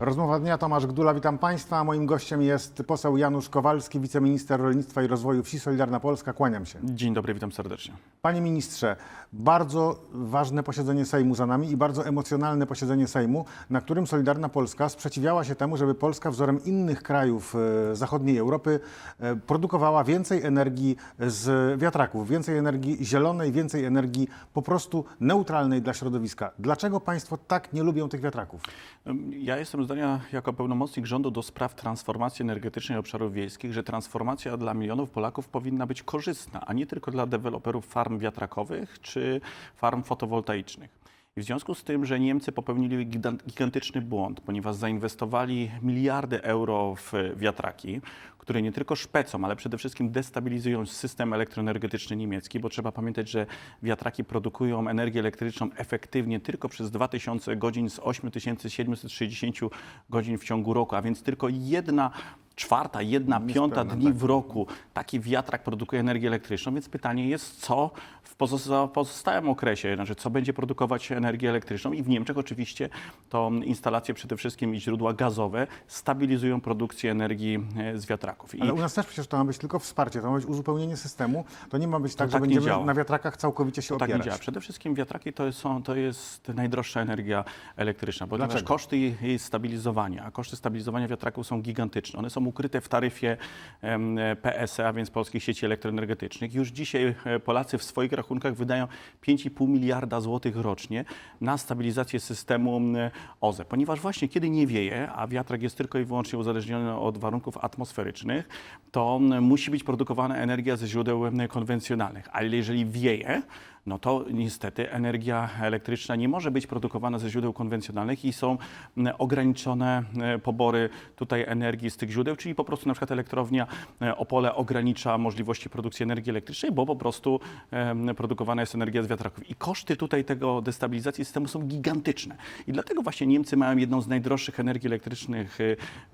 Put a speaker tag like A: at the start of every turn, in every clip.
A: Rozmowa dnia, Tomasz Gdula, witam Państwa. Moim gościem jest poseł Janusz Kowalski, wiceminister rolnictwa i rozwoju wsi Solidarna Polska. Kłaniam się.
B: Dzień dobry, witam serdecznie.
A: Panie ministrze, bardzo ważne posiedzenie Sejmu za nami i bardzo emocjonalne posiedzenie Sejmu, na którym Solidarna Polska sprzeciwiała się temu, żeby Polska wzorem innych krajów e, zachodniej Europy e, produkowała więcej energii z wiatraków, więcej energii zielonej, więcej energii po prostu neutralnej dla środowiska. Dlaczego Państwo tak nie lubią tych wiatraków?
B: Ja jestem zdania jako pełnomocnik rządu do spraw transformacji energetycznej obszarów wiejskich, że transformacja dla milionów Polaków powinna być korzystna, a nie tylko dla deweloperów farm wiatrakowych czy farm fotowoltaicznych. I w związku z tym, że Niemcy popełnili gigan- gigantyczny błąd, ponieważ zainwestowali miliardy euro w wiatraki, które nie tylko szpecą, ale przede wszystkim destabilizują system elektroenergetyczny niemiecki, bo trzeba pamiętać, że wiatraki produkują energię elektryczną efektywnie tylko przez 2000 godzin z 8760 godzin w ciągu roku, a więc tylko jedna czwarta, jedna piąta
A: Niespełna,
B: dni
A: tak.
B: w roku taki wiatrak produkuje energię elektryczną, więc pytanie jest, co w pozosta- pozostałym okresie, znaczy co będzie produkować energię elektryczną i w Niemczech oczywiście to instalacje przede wszystkim i źródła gazowe stabilizują produkcję energii e, z wiatraków. I
A: Ale u nas też przecież to ma być tylko wsparcie, to ma być uzupełnienie systemu. To nie ma być tak, że
B: tak
A: będziemy
B: działa.
A: na wiatrakach całkowicie się
B: to tak nie
A: opierać.
B: działa. Przede wszystkim wiatraki to, są, to jest najdroższa energia elektryczna, ponieważ
A: Dlaczego?
B: koszty jej stabilizowania, a koszty stabilizowania wiatraków są gigantyczne. One są ukryte w taryfie PSE, a więc Polskich Sieci Elektroenergetycznych. Już dzisiaj e, Polacy w swoich rachunkach wydają 5,5 miliarda złotych rocznie na stabilizację systemu OZE, ponieważ właśnie kiedy nie wieje, a wiatrak jest tylko i wyłącznie uzależniony od warunków atmosferycznych, to musi być produkowana energia ze źródeł konwencjonalnych. Ale jeżeli wieje, no to niestety energia elektryczna nie może być produkowana ze źródeł konwencjonalnych i są ograniczone e, pobory tutaj energii z tych źródeł, czyli po prostu na przykład elektrownia e, Opole ogranicza możliwości produkcji energii elektrycznej, bo po prostu produkowana jest energia z wiatraków. I koszty tutaj tego destabilizacji systemu są gigantyczne. I dlatego właśnie Niemcy mają jedną z najdroższych energii elektrycznych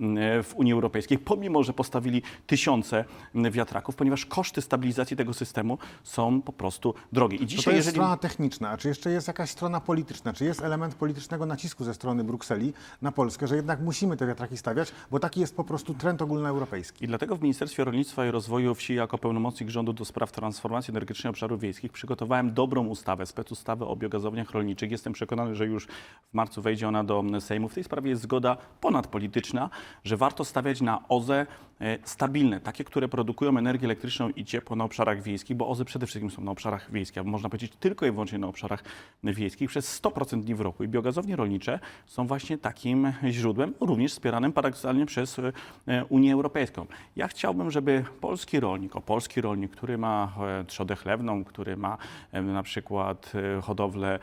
B: m, w Unii Europejskiej, pomimo, że postawili tysiące wiatraków, ponieważ koszty stabilizacji tego systemu są po prostu drogie. I dzisiaj,
A: to jest
B: jeżeli...
A: strona techniczna, a czy jeszcze jest jakaś strona polityczna? Czy jest element politycznego nacisku ze strony Brukseli na Polskę, że jednak musimy te wiatraki stawiać, bo taki jest po prostu trend ogólnoeuropejski?
B: I dlatego w Ministerstwie Rolnictwa i Rozwoju Wsi jako pełnomocnik rządu do spraw transformacji energetycznej obszarów wiejskich przygotowałem dobrą ustawę, specustawę o biogazowniach rolniczych. Jestem przekonany, że już w marcu wejdzie ona do Sejmu. W tej sprawie jest zgoda ponadpolityczna, że warto stawiać na OZE e, stabilne, takie, które produkują energię elektryczną i ciepło na obszarach wiejskich, bo OZE przede wszystkim są na obszarach wiejskich, a można powiedzieć tylko i wyłącznie na obszarach wiejskich przez 100% dni w roku. I biogazownie rolnicze są właśnie takim źródłem, również wspieranym paradoksalnie przez e, Unię Europejską. Ja chciałbym, żeby polski rolnik, o polski rolnik, który ma e, trzodę chlewną, który ma e, na przykład hodowlę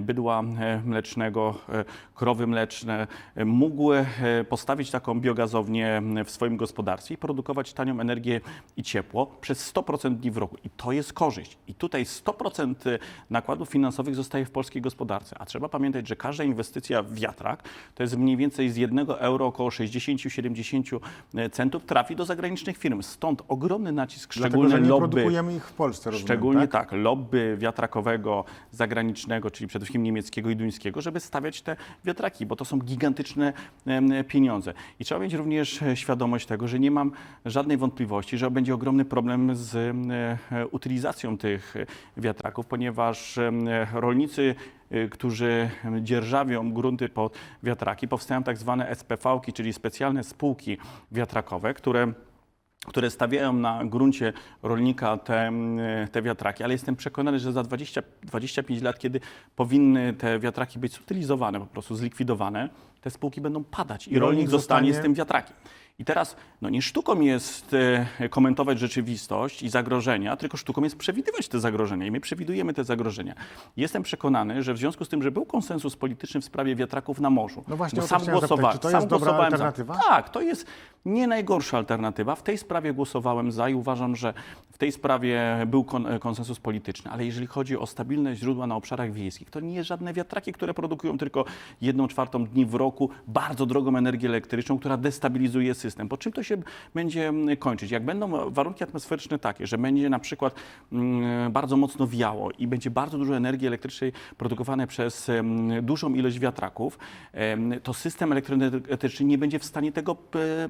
B: bydła mlecznego, krowy mleczne, mógł postawić taką biogazownię w swoim gospodarstwie i produkować tanią energię i ciepło przez 100% dni w roku. I to jest korzyść. I tutaj 100% nakładów finansowych zostaje w polskiej gospodarce. A trzeba pamiętać, że każda inwestycja w wiatrak to jest mniej więcej z 1 euro około 60-70 centów trafi do zagranicznych firm. Stąd ogromny nacisk,
A: Dlatego,
B: szczególnie
A: że nie
B: lobby.
A: produkujemy ich w Polsce, rozumiem,
B: Szczególnie
A: tak?
B: tak? lobby wiatrakowego zagranicznego, czyli przede wszystkim niemieckiego i duńskiego, żeby stawiać te wiatraki, bo to są gigantyczne pieniądze. I trzeba mieć również e, świadomość tego, że nie mam żadnej wątpliwości, że będzie ogromny problem z e, utylizacją tych e, wiatraków, ponieważ rolnicy y, którzy dzierżawią grunty pod wiatraki, powstają tak zwane SPV-ki, czyli specjalne spółki wiatrakowe, które które stawiają na gruncie rolnika te, te wiatraki, ale jestem przekonany, że za 20, 25 lat, kiedy powinny te wiatraki być zutylizowane, po prostu zlikwidowane, te spółki będą padać i,
A: rolnik
B: rolnik zostanie
A: zostanie-
B: z tym wiatrakiem. I teraz no nie sztuką jest e, komentować rzeczywistość i zagrożenia, tylko sztuką jest przewidywać te zagrożenia i my przewidujemy te zagrożenia. Jestem przekonany, że w związku z tym, że był konsensus polityczny w sprawie wiatraków na morzu,
A: No właśnie
B: bo
A: o to
B: sam głosowałem,
A: to
B: sam
A: jest dobra
B: głosowałem za.
A: alternatywa?
B: Tak, to jest nie najgorsza alternatywa. W tej sprawie głosowałem za i uważam, że w tej sprawie był kon konsensus polityczny. Ale jeżeli chodzi o stabilne źródła na obszarach wiejskich, to nie jest żadne wiatraki, które produkują tylko jedną czwartą dni w roku roku bardzo drogą energię elektryczną, która destabilizuje system. Po czym to się będzie mm, kończyć? Jak będą warunki atmosferyczne takie, że będzie na przykład mm, bardzo mocno wiało i będzie bardzo dużo energii elektrycznej produkowane przez em, dużą ilość wiatraków, to system elektroenergetyczny nie będzie w stanie tego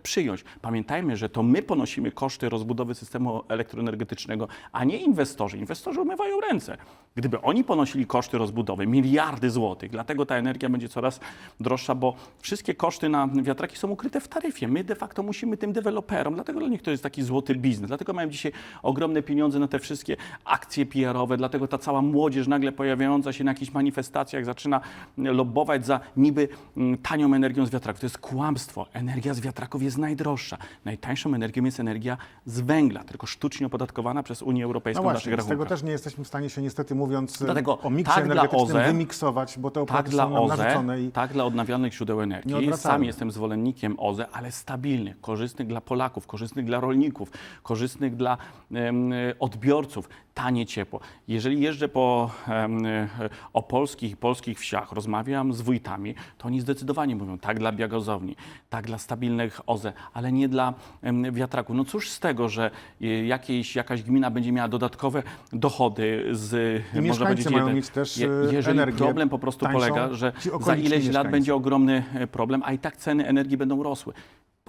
B: przyjąć. Pamiętajmy, że to my ponosimy koszty rozbudowy systemu elektroenergetycznego, a nie inwestorzy. Inwestorzy umywają ręce. Gdyby oni ponosili koszty rozbudowy, miliardy złotych, dlatego ta energia będzie coraz droższa, bo wszystkie koszty na wiatraki są ukryte w taryfie. My de facto musimy tym deweloperom, dlatego dla nich to jest taki złoty biznes, dlatego mają dzisiaj ogromne pieniądze na te wszystkie akcje PR-owe, dlatego ta cała młodzież nagle pojawiająca się na jakichś manifestacjach zaczyna lobbować za niby mm, tanią energią z wiatraków. To jest kłamstwo. Energia z wiatraków jest najdroższa. Najtańszą energią jest energia z węgla, tylko sztucznie opodatkowana przez Unię Europejską
A: No
B: w naszych
A: właśnie, z tego też nie jesteśmy w stanie się niestety mówiąc
B: Dlatego
A: o miksie
B: tak dla
A: energetycznym
B: OZE,
A: wymiksować, bo te opłaty
B: Tak dla
A: są nam
B: OZE,
A: narzucone i
B: tak dla odnawialnych źródeł energii. Sam jestem zwolennikiem OZE, ale stabilnych, korzystnych dla Polaków, korzystnych dla rolników, korzystnych dla em, odbiorców, tanie ciepło. Jeżeli jeżdżę po em, o polskich i polskich wsiach, rozmawiam z wójtami, to oni zdecydowanie mówią tak dla biogazowni, tak dla stabilnych OZE, ale nie dla em, wiatraków. No cóż z tego, że e, jakieś, jakaś gmina będzie miała dodatkowe dochody z,
A: I mieszkańcy mają
B: jeden-
A: mieć też,
B: Je-
A: e,
B: Jeżeli
A: energię
B: problem po prostu
A: tańszą,
B: polega, że za ileś lat będzie ogromny e, problem, a i tak ceny energii będą rosły.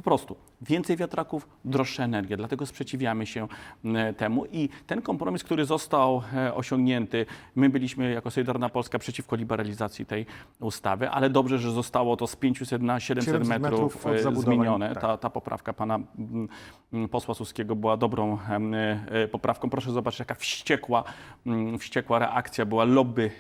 B: Po prostu więcej wiatraków, droższa energia. Dlatego sprzeciwiamy się e, temu i ten kompromis, który został e, osiągnięty, my byliśmy jako Solidarna Polska przeciwko liberalizacji tej ustawy, ale dobrze, że zostało to z 500 na 700,
A: 700
B: metrów,
A: metrów
B: e, zmienione.
A: tak.
B: Ta, ta poprawka pana mm, mm, posła Suskiego była dobrą poprawką. Proszę zobaczyć, jaka wściekła, mm, wściekła reakcja była lobby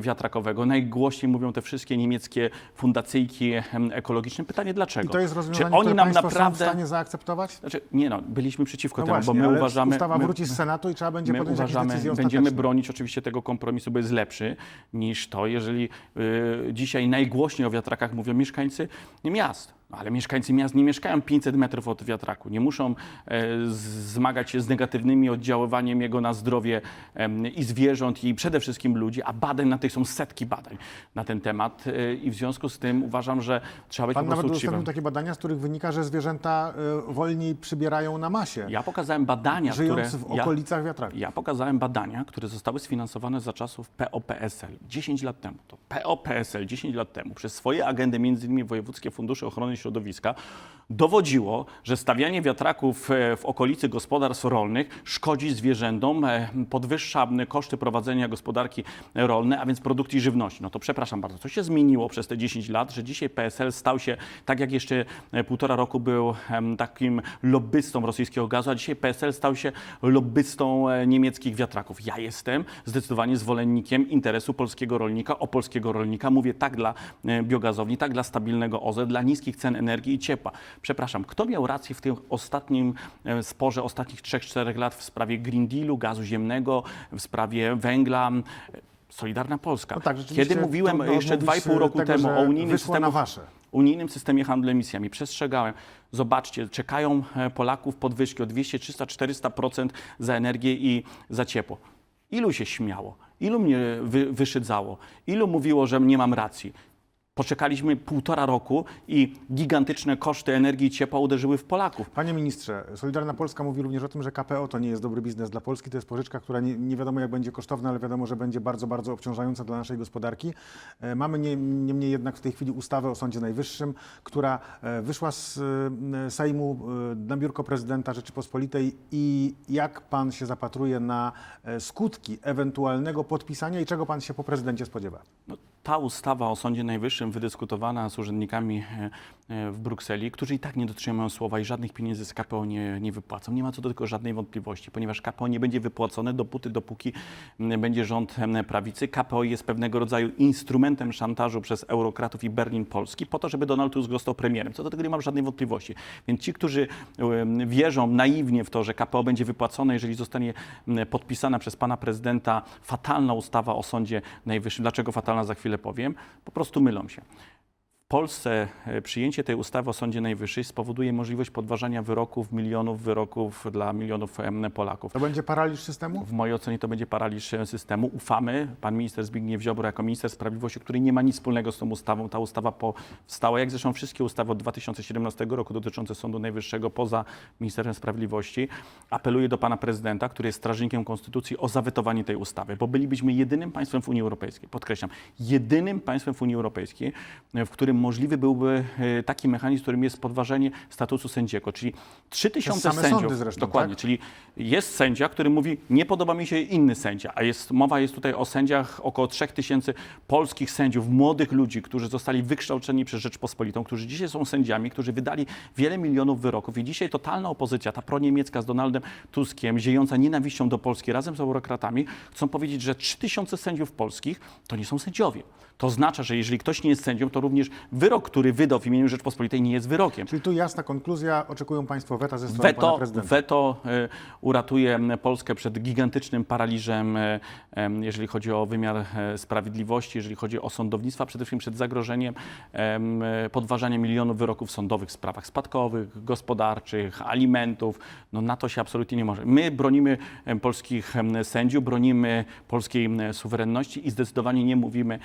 B: wiatrakowego. Najgłośniej mówią te wszystkie niemieckie fundacyjki ekologiczne. Pytanie dlaczego?
A: I to jest
B: Czy
A: rozwiązanie,
B: oni
A: które
B: nam
A: państwo są w
B: naprawdę...
A: stanie zaakceptować?
B: Znaczy, nie no, byliśmy przeciwko
A: No
B: temu,
A: właśnie,
B: bo my uważamy...
A: ustawa
B: my-
A: wróci z Senatu i trzeba będzie
B: My
A: podjąć
B: uważamy, będziemy bronić oczywiście tego kompromisu, bo jest lepszy niż to, jeżeli y, dzisiaj najgłośniej o wiatrakach mówią mieszkańcy miast. Ale mieszkańcy miast nie mieszkają 500 metrów od wiatraku, nie muszą e, zmagać się z negatywnymi oddziaływaniem jego na zdrowie i zwierząt i przede wszystkim ludzi, a badań na tych są setki badań na ten temat e, i w związku z tym uważam, że trzeba być
A: Pan
B: po
A: nawet
B: prostu
A: udostępnił
B: uczciwym.
A: takie badania, z których wynika, że zwierzęta y, wolniej przybierają na masie,
B: Ja pokazałem badania, które...
A: żyjąc w
B: ja-
A: okolicach wiatraków.
B: Ja pokazałem badania, które zostały sfinansowane za czasów POPSL 10 lat temu. To POPSL 10 lat temu przez swoje agendy, między innymi Wojewódzkie Fundusze Ochrony Środowiska, dowodziło, że stawianie wiatraków e, w okolicy gospodarstw rolnych szkodzi zwierzętom, e, podwyższa koszty prowadzenia gospodarki rolnej, a więc produkcji żywności. No to przepraszam bardzo, co się zmieniło przez te 10 lat, że dzisiaj PSL stał się, tak jak jeszcze e, półtora roku był takim lobbystą rosyjskiego gazu, a dzisiaj PSL stał się lobbystą niemieckich wiatraków. Ja jestem zdecydowanie zwolennikiem interesu polskiego rolnika, o polskiego rolnika. Mówię tak dla biogazowni, tak dla stabilnego OZE, dla niskich cen energii i ciepła. Przepraszam, kto miał rację w tym ostatnim e, sporze ostatnich 3-4 lat w sprawie Green Dealu, gazu ziemnego, w sprawie węgla? Solidarna Polska.
A: No tak,
B: Kiedy mówiłem jeszcze
A: odmówić,
B: 2,5 roku
A: tego,
B: temu o unijnym systemie unijnym systemie handlu emisjami. Przestrzegałem. Zobaczcie, czekają e, Polaków podwyżki o 200, 300, 400% za energię i za ciepło. Ilu się śmiało? Ilu mnie wy, wyszydzało? Ilu mówiło, że nie mam racji? Poczekaliśmy półtora roku i gigantyczne koszty energii i ciepła uderzyły w Polaków.
A: Panie ministrze, Solidarna Polska mówi również o tym, że KPO to nie jest dobry biznes dla Polski. To jest pożyczka, która nie, nie wiadomo jak będzie kosztowna, ale wiadomo, że będzie bardzo, bardzo obciążająca dla naszej gospodarki. E, Mamy nie- niemniej jednak w tej chwili ustawę o Sądzie Najwyższym, która e, wyszła z e, Sejmu e, na biurko prezydenta Rzeczypospolitej i jak pan się zapatruje na e, skutki ewentualnego podpisania i czego pan się po prezydencie spodziewa?
B: No, ta ustawa o Sądzie Najwyższym wydyskutowana z urzędnikami e, w Brukseli, którzy i tak nie dotrzymują słowa i żadnych pieniędzy z KPO nie, nie wypłacą. Nie ma co do tego żadnej wątpliwości, ponieważ KPO nie będzie wypłacone dopóty, dopóki będzie rząd prawicy. KPO jest pewnego rodzaju instrumentem szantażu przez eurokratów i Berlin Polski po to, żeby Donald Tusk został premierem. Co do tego nie mam żadnej wątpliwości. Więc ci, którzy wierzą naiwnie w to, że KPO będzie wypłacone, jeżeli zostanie podpisana przez pana prezydenta fatalna ustawa o Sądzie Najwyższym. Dlaczego fatalna, za chwilę powiem. Po prostu mylą się. W Polsce e, przyjęcie tej ustawy o Sądzie Najwyższym spowoduje możliwość podważania wyroków, milionów wyroków dla milionów Polaków.
A: To będzie paraliż systemu?
B: W mojej ocenie to będzie paraliż e, systemu. Ufamy, pan minister Zbigniew Ziobro jako minister sprawiedliwości, który nie ma nic wspólnego z tą ustawą. Ta ustawa powstała, jak zresztą wszystkie ustawy od 2017 roku dotyczące Sądu Najwyższego poza Ministerstwem Sprawiedliwości. Apeluję do pana prezydenta, który jest strażnikiem konstytucji, o zawetowanie tej ustawy, bo bylibyśmy jedynym państwem w Unii Europejskiej, podkreślam, jedynym państwem w Unii Europejskiej, w którym możliwy byłby e, taki mechanizm, którym jest podważenie statusu sędziego, czyli 3000
A: same
B: sędziów.
A: sądy zresztą,
B: dokładnie,
A: tak?
B: Czyli jest sędzia, który mówi, nie podoba mi się inny sędzia, a jest, mowa jest tutaj o sędziach, około 3000 polskich sędziów, młodych ludzi, którzy zostali wykształceni przez Rzeczpospolitą, którzy dzisiaj są sędziami, którzy wydali wiele milionów wyroków i dzisiaj totalna opozycja, ta proniemiecka z Donaldem Tuskiem, ziejąca nienawiścią do Polski razem z eurokratami, chcą powiedzieć, że 3000 sędziów polskich to nie są sędziowie. To oznacza, że jeżeli ktoś nie jest sędzią, to również wyrok, który wydał w imieniu Rzeczpospolitej nie jest wyrokiem.
A: Czyli tu jasna konkluzja, oczekują Państwo weta ze strony pana prezydenta.
B: weto e, uratuje Polskę przed gigantycznym paraliżem, e, jeżeli chodzi o wymiar e, sprawiedliwości, jeżeli chodzi o sądownictwo, a przede wszystkim przed zagrożeniem em, podważania milionów wyroków sądowych w sprawach spadkowych, gospodarczych, alimentów. No na to się absolutnie nie może. My bronimy polskich sędziów, bronimy polskiej suwerenności i zdecydowanie nie mówimy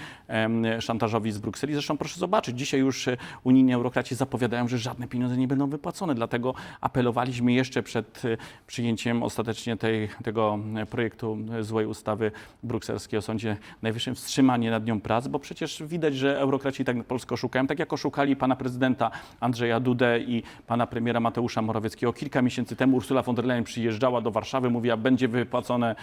B: szantażowi z Brukseli. Zresztą proszę zobaczyć, dzisiaj już e, unijni eurokraci zapowiadają, że żadne pieniądze nie będą wypłacone. Dlatego apelowaliśmy jeszcze przed e, przyjęciem ostatecznie tej, tego e, projektu złej ustawy brukselskiej o Sądzie Najwyższym wstrzymanie nad nią prac, bo przecież widać, że eurokraci tak Polskę oszukają, tak jak oszukali pana prezydenta Andrzeja Dudę i pana premiera Mateusza Morawieckiego. Kilka miesięcy temu Ursula von der Leyen przyjeżdżała do Warszawy, mówiła, będzie wypłacone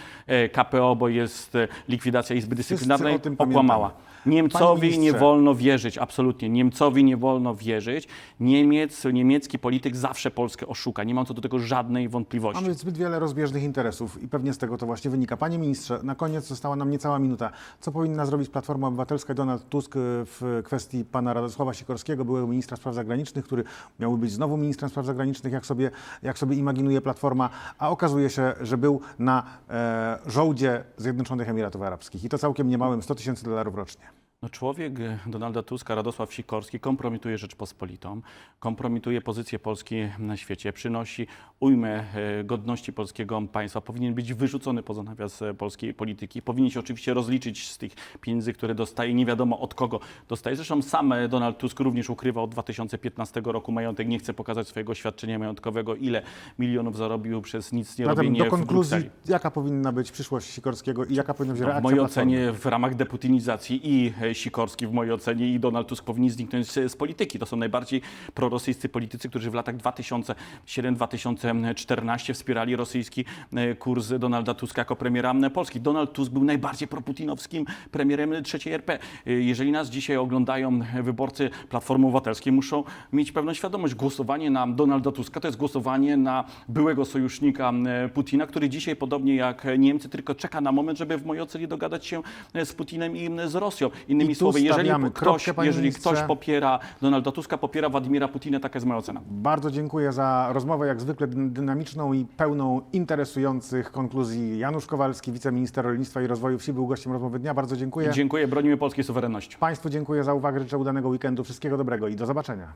B: KPO, bo jest likwidacja Izby Dyscyplinarnej.
A: o tym
B: Okłamała. Niemcowi nie wolno wierzyć, absolutnie. Niemcowi nie wolno wierzyć. Niemiec, niemiecki polityk zawsze Polskę oszuka. Nie mam co do tego żadnej wątpliwości.
A: Mamy zbyt wiele rozbieżnych interesów i pewnie z tego to właśnie wynika. Panie ministrze, na koniec została nam niecała minuta. Co powinna zrobić Platforma Obywatelska i Donald Tusk y, w kwestii pana Radosława Sikorskiego, byłego ministra spraw zagranicznych, który miałby być znowu ministrem spraw zagranicznych, jak sobie, jak sobie imaginuje Platforma, a okazuje się, że był na e, żołdzie Zjednoczonych Emiratów Arabskich i to całkiem niemałym 100 tysięcy dolarów rocznie.
B: No człowiek e, Donalda Tuska, Radosław Sikorski, kompromituje Rzeczpospolitą, kompromituje pozycję Polski na świecie, przynosi ujmę e, godności polskiego państwa, powinien być wyrzucony poza nawias e, polskiej polityki, powinien się oczywiście rozliczyć z tych pieniędzy, które dostaje, nie wiadomo od kogo dostaje. Zresztą sam Donald Tusk również ukrywa od 2015 roku majątek, nie chce pokazać swojego świadczenia majątkowego, ile milionów zarobił przez nic nie robienie
A: do konkluzji, jaka powinna być przyszłość Sikorskiego i jaka powinna być
B: No,
A: reakcja
B: w mojej ocenie w ramach deputinizacji i Sikorski w mojej ocenie i Donald Tusk powinni zniknąć z, polityki. To są najbardziej prorosyjscy politycy, którzy w latach 2007-2014 wspierali rosyjski e, kurs Donalda Tuska jako premiera Polski. Donald Tusk był najbardziej proputinowskim premierem trzeciej RP. E, Jeżeli nas dzisiaj oglądają wyborcy Platformy Obywatelskiej, muszą mieć pewną świadomość. Głosowanie na Donalda Tuska to jest głosowanie na byłego sojusznika e, Putina, który dzisiaj, podobnie jak Niemcy, tylko czeka na moment, żeby w mojej ocenie dogadać się z Putinem i z Rosją.
A: I tu
B: słowy, jeżeli
A: stawiamy
B: ktoś,
A: kropkę, panie
B: jeżeli
A: ministrze.
B: ktoś popiera Donalda Tuska, popiera Władimira Putina, taka jest moja ocena.
A: Bardzo dziękuję za rozmowę, jak zwykle dyn- dynamiczną i pełną interesujących konkluzji. Janusz Kowalski, wiceminister rolnictwa i rozwoju wsi, był gościem rozmowy dnia. Bardzo dziękuję.
B: Dziękuję, bronimy polskiej suwerenności.
A: Państwu dziękuję za uwagę, życzę udanego weekendu, wszystkiego dobrego i do zobaczenia.